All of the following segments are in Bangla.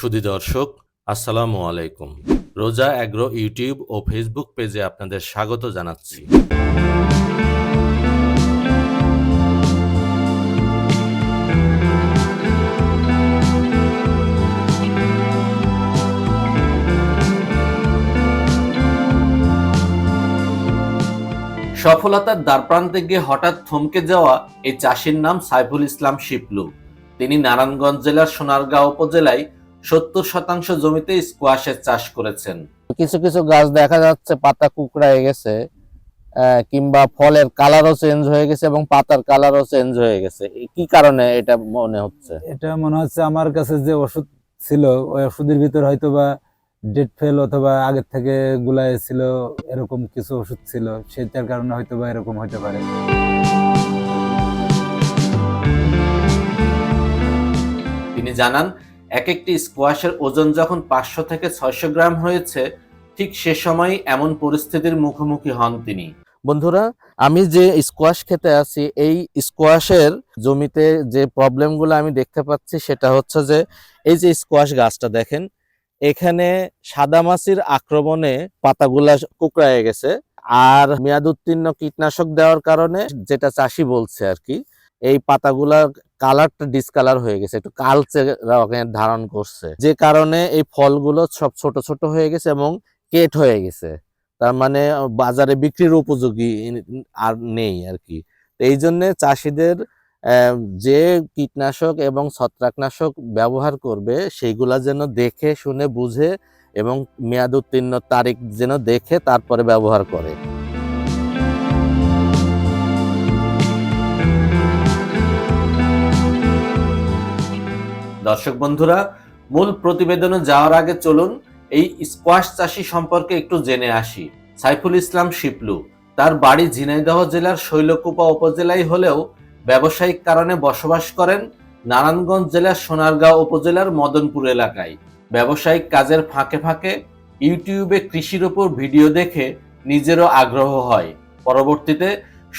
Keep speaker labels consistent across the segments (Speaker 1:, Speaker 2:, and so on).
Speaker 1: সুধী দর্শক, আসসালামু আলাইকুম। রোজা অ্যাগ্রো ইউটিউব ও ফেসবুক পেজে আপনাদের স্বাগত জানাচ্ছি। সফলতার দ্বারপ্রান্তে গিয়ে হঠাৎ থমকে যাওয়া এই চাষির নাম সাইফুল ইসলাম শিপলু। তিনি নারায়ণগঞ্জ জেলার সোনারগাঁও উপজেলায় সত্তর শতাংশ জমিতে স্কোয়াশের চাষ করেছেন।
Speaker 2: কিছু কিছু গাছ দেখা যাচ্ছে পাতা কুকড়ায় গেছে আহ, কিংবা ফলের কালারও চেঞ্জ হয়ে গেছে এবং পাতার কালারও চেঞ্জ হয়ে গেছে। কি কারণে এটা মনে হচ্ছে?
Speaker 3: এটা মনে হচ্ছে আমার কাছে যে ওষুধ ছিল ওই ওষুধের ভিতর হয়তো বা ডেট ফেল অথবা আগের থেকে গুলায় ছিল এরকম কিছু ওষুধ ছিল সেটার কারণে হয়তো বা এরকম হতে পারে।
Speaker 1: তিনি জানান এক একটি স্কোয়াশের ওজন যখন পাঁচশো থেকে ছয়শো গ্রাম হয়েছে, ঠিক সে সময় এমন পরিস্থিতির মুখোমুখি হন তিনি।
Speaker 2: বন্ধুরা, আমি যে স্কোয়াশ খেতে আছি, এই স্কোয়াশের জমিতে যে প্রবলেমগুলো আমি দেখতে পাচ্ছি, সেটা হচ্ছে যে, এই যে স্কোয়াশ গাছটা দেখেন, এখানে সাদামাছির আক্রমণে পাতাগুলা কুকড়ায় গেছে আর মেয়াদ উত্তীর্ণ কীটনাশক দেওয়ার কারণে যেটা চাষি বলছে আর কি, এই পাতাগুলার কালারটা ডিসকালার হয়ে গেছে, একটু কালচে ধারণ করছে। যে কারণে এই ফলগুলো সব ছোট ছোট হয়ে গেছে এবং কেট হয়ে গেছে। তার মানে বাজারে বিক্রির উপযোগী আর নেই আর কি। এই জন্যে চাষিদের যে কীটনাশক এবং ছত্রাকনাশক ব্যবহার করবে, সেইগুলা যেন দেখে, শুনে, বুঝে এবং মেয়াদ উত্তীর্ণ তারিখ যেন দেখে, তারপরে ব্যবহার করে।
Speaker 1: দর্শক বন্ধুরা, মূল প্রতিবেদনে যাওয়ার আগে চলুন এই স্কোয়াশ চাষি সম্পর্কে একটু জেনে আসি। সাইফুল ইসলাম শিপলু, তার বাড়ি ঝিনাইদহ জেলার শৈলকুপা উপজেলায় হলেও ব্যবসায়িক কারণে বসবাস করেন নারায়ণগঞ্জ জেলার সোনারগাঁও উপজেলার মদনপুর এলাকায়। ব্যবসায়িক কাজের ফাঁকে ফাঁকে ইউটিউবে কৃষির ওপর ভিডিও দেখে নিজেরও আগ্রহ হয়। পরবর্তীতে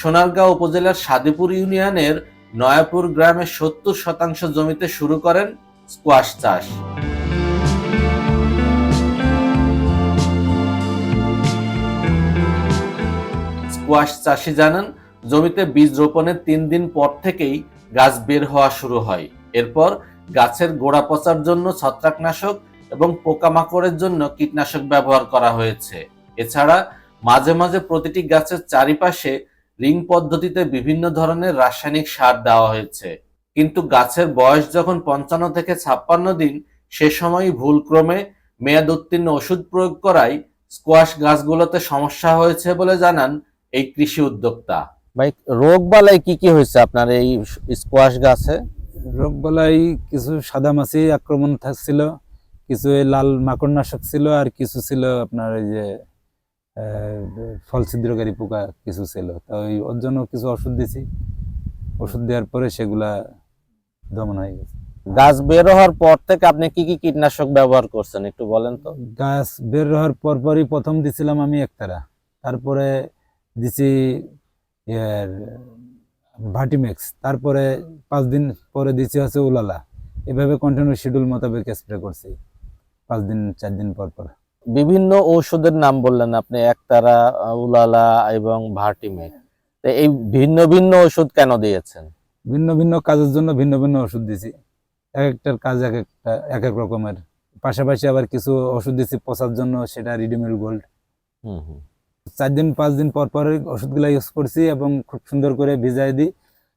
Speaker 1: সোনারগাঁও উপজেলার সাদেপুর ইউনিয়নের নয়াপুর গ্রামে সত্তর শতাংশ জমিতে শুরু করেন স্কোয়াশ চাষ। স্কোয়াশ চাষি জানান, জমিতে বীজ রোপণের তিন দিন পর থেকেই গাছ বের হওয়া শুরু হয়। এরপর গাছের গোড়া পচার জন্য ছত্রাকনাশক এবং পোকামাকড়ের জন্য কীটনাশক ব্যবহার করা হয়েছে। এছাড়া মাঝে মাঝে প্রতিটি গাছের চারিপাশে রিং পদ্ধতিতে বিভিন্ন ধরনের রাসায়নিক সার দেওয়া হয়েছে। কিন্তু গাছের বয়স যখন পঞ্চান্ন থেকে ছাপ্পান্ন দিন সে সময় ভুলক্রমে মেয়াদ উত্তীর্ণ ওষুধ প্রয়োগ করায় স্কোয়াশ গাছগুলোতে সমস্যা হয়েছে বলে জানান এই কৃষি উদ্যোক্তা।
Speaker 2: ভাই রোগ বালাই কি কি হয়েছে আপনার এই স্কোয়াশ গাছে?
Speaker 3: রোগ বলাই কিছু সাদা মাছি আক্রমণ থাকছিল কিছু লাল মাকড়নাশক ছিল আর কিছু ছিল আপনার এই যে ফল ছিদ্রকারী পোকা কিছু ছিল। তো ওই ওর জন্য কিছু ওষুধ দিছি। ওষুধ দেওয়ার পরে সেগুলা দমন হয়ে গেছে।
Speaker 2: গাছ বের হওয়ার পর থেকে আপনি কি কি কীটনাশক ব্যবহার করছেন একটু বলেন তো?
Speaker 3: গাছ বের হওয়ার পরপরই প্রথম দিছিলাম আমি একতারা। তারপরে দিছি ইয়ার ভাটিমেক্স। তারপরে পাঁচ দিন পরে দিছি হচ্ছে উলালা। এভাবে কন্টিনিউ শিডিউল মোতাবেক স্প্রে করছি। পাঁচ দিন চার দিন পর পর।
Speaker 2: বিভিন্ন ঔষধের নাম বললেন আপনি একতারা উলালা এবং ভার্টিমে তো এই ভিন্ন ভিন্ন ওষুধ কেন দিয়েছেন?
Speaker 3: ভিন্ন ভিন্ন কাজের জন্য ভিন্ন ভিন্ন ওষুধ দিছি এক একটার কাজ এক একটা এক এক রকমের। পাশাপাশি আবার কিছু ওষুধ দিছি পচার জন্য সেটা রিডিমেল গোল্ড।
Speaker 2: হুম হুম।
Speaker 3: চার দিন পাঁচ দিন পর পর ওষুধগুলো ইউজ করছি এবং খুব সুন্দর করে ভিজাই দিই।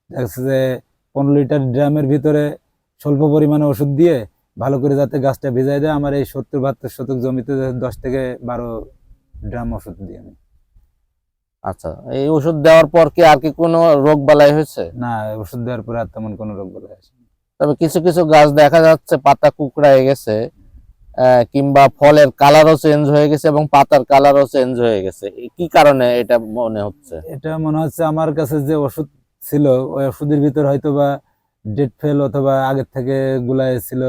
Speaker 3: দেখা যাচ্ছে যে পনেরো লিটার ড্রামের ভিতরে স্বল্প পরিমাণে ওষুধ দিয়ে ভালো করে যাতে গাছটা ভিজাই দেয় আমার এই সত্তর বাহাত্তর শতক জমিতে দশ থেকে বারো ড্রাম ওষুধ দিই আমি।
Speaker 2: আচ্ছা এই ওষুধ দেওয়ার পর কি আর কি কোনো রোগ বালাই হয়েছে?
Speaker 3: না ওষুধ দেওয়ার পরে আর তেমন কোনো রোগ বলে আসে
Speaker 2: তবে কিছু কিছু গাছ দেখা যাচ্ছে পাতা কুকড়ায় গেছে আহ, কিংবা ফলের কালারও চেঞ্জ হয়ে গেছে এবং পাতার কালারও চেঞ্জ হয়ে গেছে। কি কারণে এটা মনে হচ্ছে?
Speaker 3: এটা মনে হচ্ছে আমার কাছে যে ওষুধ ছিল ওই ওষুধের ভিতর হয়তো বা ডেট ফেল অথবা আগের থেকে গুলায় ছিল,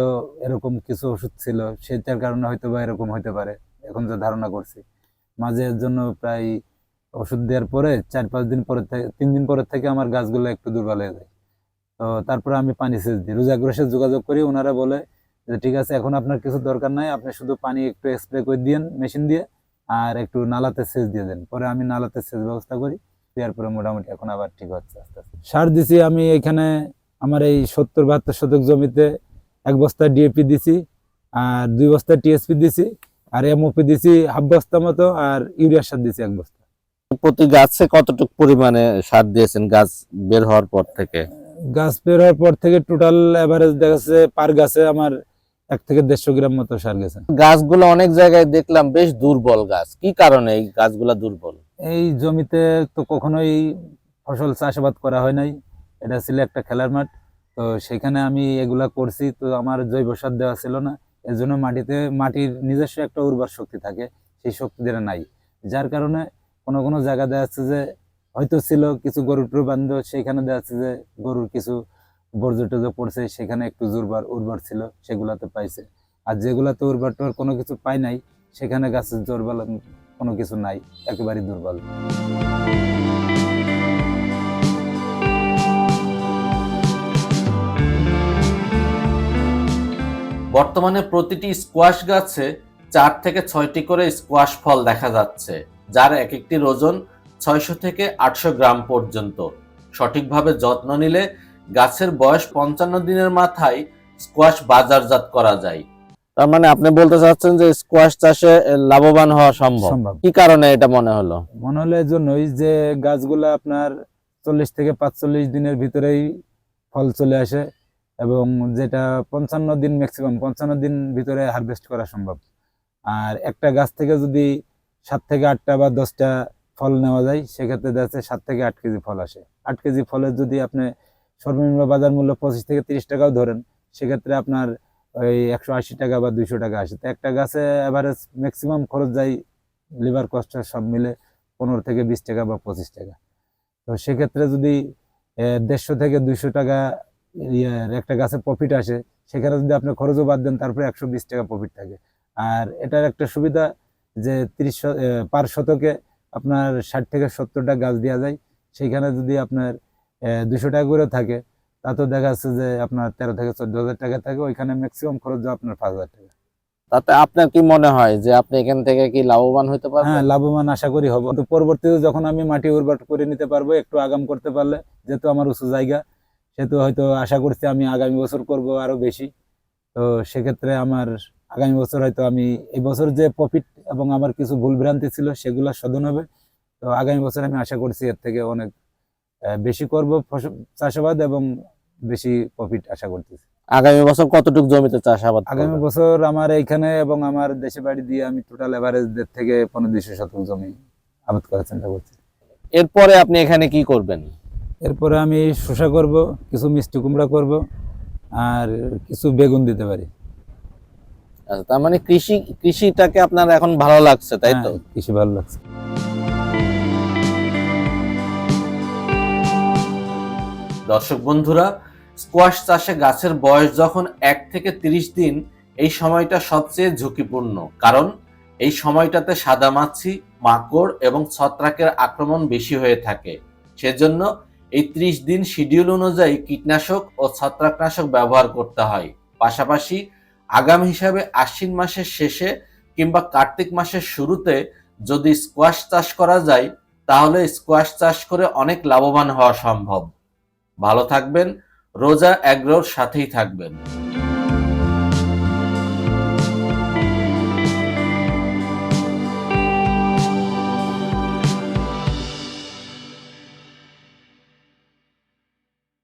Speaker 3: এরকম কিছু ওষুধ ছিল, সেটার কারণে হয়তো বা এরকম হতে পারে, এখন যে ধারণা করছি। মাঝে জন্য প্রায় ওষুধ দেওয়ার পরে চার পাঁচ দিন পরে তিন দিন পরে থেকে আমার গাছগুলো একটু দুর্বল হয়ে যায়। তো তারপরে আমি পানি সেচ দিই। রোজাগ্রসে যোগাযোগ করি ওনারা বলে যে, ঠিক আছে, এখন আপনার কিছু দরকার নাই, আপনি শুধু পানি একটু স্প্রে করে দিয়েন মেশিন দিয়ে আর একটু নালাতে সেচ দিয়ে দেন। পরে আমি নালাতে সেচ ব্যবস্থা করি, দেওয়ার পরে মোটামুটি এখন আবার ঠিক হচ্ছে আস্তে আস্তে। সার দিছি আমি এখানে আমার এই সত্তর বাহাত্তর শতক জমিতে এক বস্তা ডিএপি দিছি আর দুই বস্তা টিএসপি দিছি আর এমওপি দিছি হাফ বস্তা মতো আর ইউরিয়া সার দিছি এক বস্তা।
Speaker 2: প্রতি গাছে কতটুকু পরিমাণে সার দিয়েছেন গাছ বের হওয়ার পর থেকে?
Speaker 3: গাছ বের হওয়ার পর থেকে টোটাল এভারেজ দেখা যাচ্ছে পার গাছে আমার এক থেকে দেড়শো গ্রাম মতো সার গেছে।
Speaker 2: গাছগুলো অনেক জায়গায় দেখলাম বেশ দুর্বল গাছ। কি কারণে এই গাছগুলা দুর্বল?
Speaker 3: এই জমিতে তো কখনোই ফসল চাষাবাদ করা হয় নাই। এটা ছিল একটা খেলার মাঠ। তো সেখানে আমি এগুলা করছি, তো আমার জৈব সার দেওয়া ছিল না। এর জন্য মাটিতে, মাটির নিজস্ব একটা উর্বর শক্তি থাকে, সেই শক্তি যেটা নাই। যার কারণে কোনো কোনো জায়গা দেখা যাচ্ছে যে, হয়তো ছিল কিছু গরুর টরু বান্ধ সেখানে দেখা যাচ্ছে যে, গরুর কিছু বর্জ্য টর্জ্য পড়ছে, সেখানে একটু জোরবার, উর্বর ছিল, সেগুলাতে পাইছে। আর যেগুলাতে উর্বর টর কোনো কিছু পাই নাই, সেখানে গাছের দুর্বল কোনো কিছু নাই, একেবারেই দুর্বল।
Speaker 1: বর্তমানে প্রতিটি স্কোয়াশ গাছে চার থেকে ছয়টি করে স্কোয়াশ ফল দেখা যাচ্ছে যার এক একটির ওজন ছয়শো থেকে আটশো গ্রাম পর্যন্ত। সঠিকভাবে যত্ন নিলে গাছের বয়স পঞ্চান্ন দিনের মাথায় স্কোয়াশ বাজারজাত করা যায়।
Speaker 2: তার মানে আপনি বলতে চাচ্ছেন যে স্কোয়াশ চাষে লাভবান হওয়া সম্ভব। কি কারণে এটা মনে হলো?
Speaker 3: মনে হলো এই জন্যই যে গাছগুলো আপনার চল্লিশ থেকে পাঁচচল্লিশ দিনের ভিতরেই ফল চলে আসে। এবং যেটা পঞ্চান্ন দিন ম্যাক্সিমাম পঞ্চান্ন দিন ভিতরে হারভেস্ট করা সম্ভব। আর একটা গাছ থেকে যদি সাত থেকে আটটা বা দশটা ফল নেওয়া যায়, সেক্ষেত্রে দেখা যাচ্ছে সাত থেকে আট কেজি ফল আসে। আট কেজি ফলের যদি আপনি সর্বনিম্ন বাজার মূল্য পঁচিশ থেকে তিরিশ টাকাও ধরেন, সেক্ষেত্রে আপনার ওই একশো আশি টাকা বা দুইশো টাকা আসে। তো একটা গাছে অ্যাভারেজ ম্যাক্সিমাম খরচ যায় লিভার কস্ট সব মিলে পনেরো থেকে বিশ টাকা বা পঁচিশ টাকা। তো সেক্ষেত্রে যদি দেড়শো থেকে দুইশো টাকা ইয়ের একটা গাছে প্রফিট আসে সেখানে যদি আপনি খরচও বাদ দেন তারপরে একশো বিশ টাকা প্রফিট থাকে। আর এটার একটা সুবিধা যে তিরিশ পার শতকে আপনার ষাট থেকে সত্তরটা গাছ দেওয়া যায়। সেইখানে যদি আপনার দুশো টাকা করে থাকে তাতেও দেখা যাচ্ছে যে আপনার তেরো থেকে চোদ্দ হাজার টাকা থাকে ওইখানে ম্যাক্সিমাম খরচ যায় আপনার পাঁচ হাজার টাকা।
Speaker 2: তাতে আপনার কি মনে হয় যে আপনি এখান থেকে কি লাভবান হতে
Speaker 3: হ্যাঁ লাভবান আশা করি হব। তো পরবর্তীতে যখন আমি মাটি উর্বর করে নিতে পারব একটু আগাম করতে পারলে যেহেতু আমার উঁচু জায়গা সেহেতু হয়তো আশা করছি আমি আগামী বছর করব আরও বেশি। তো সেক্ষেত্রে আমার আগামী বছর হয়তো আমি এই বছর যে প্রফিট এবং আমার কিছু ভুল ভ্রান্তি ছিল সেগুলো শোধন হবে। তো আগামী বছর আমি আশা করছি এর থেকে অনেক বেশি করব চাষাবাদ এবং বেশি প্রফিট আশা করতেছি।
Speaker 2: আগামী বছর কতটুকু জমিতে চাষাবাদ
Speaker 3: আগামী বছর আমার এইখানে এবং আমার দেশে বাড়ি দিয়ে আমি টোটাল এভারেজ দেড় থেকে পনেরো দুইশো শতক জমি আবাদ করার চিন্তা করছি।
Speaker 2: এরপরে আপনি এখানে কি করবেন?
Speaker 3: এরপরে আমি শসা করব কিছু মিষ্টি কুমড়া করব আর কিছু বেগুন দিতে পারি।
Speaker 2: আচ্ছা, তার মানে কৃষি কৃষিটাকে আপনার এখন ভালো লাগছে তাই তো?
Speaker 3: হ্যাঁ, কৃষি ভালো লাগছে।
Speaker 1: দর্শক বন্ধুরা স্কোয়াশ চাষে গাছের বয়স যখন এক থেকে তিরিশ দিন এই সময়টা সবচেয়ে ঝুঁকিপূর্ণ। কারণ এই সময়টাতে সাদামাছি মাকড় এবং ছত্রাকের আক্রমণ বেশি হয়ে থাকে। সেজন্য এই ত্রিশ দিন শিডিউল অনুযায়ী কীটনাশক ও ছত্রাকনাশক ব্যবহার করতে হয়। পাশাপাশি আগাম হিসাবে আশ্বিন মাসের শেষে কিংবা কার্তিক মাসের শুরুতে যদি স্কোয়াশ চাষ করা যায়, তাহলে স্কোয়াশ চাষ করে অনেক লাভবান হওয়া সম্ভব। ভালো থাকবেন, রোজা অ্যাগ্রোর সাথেই থাকবেন।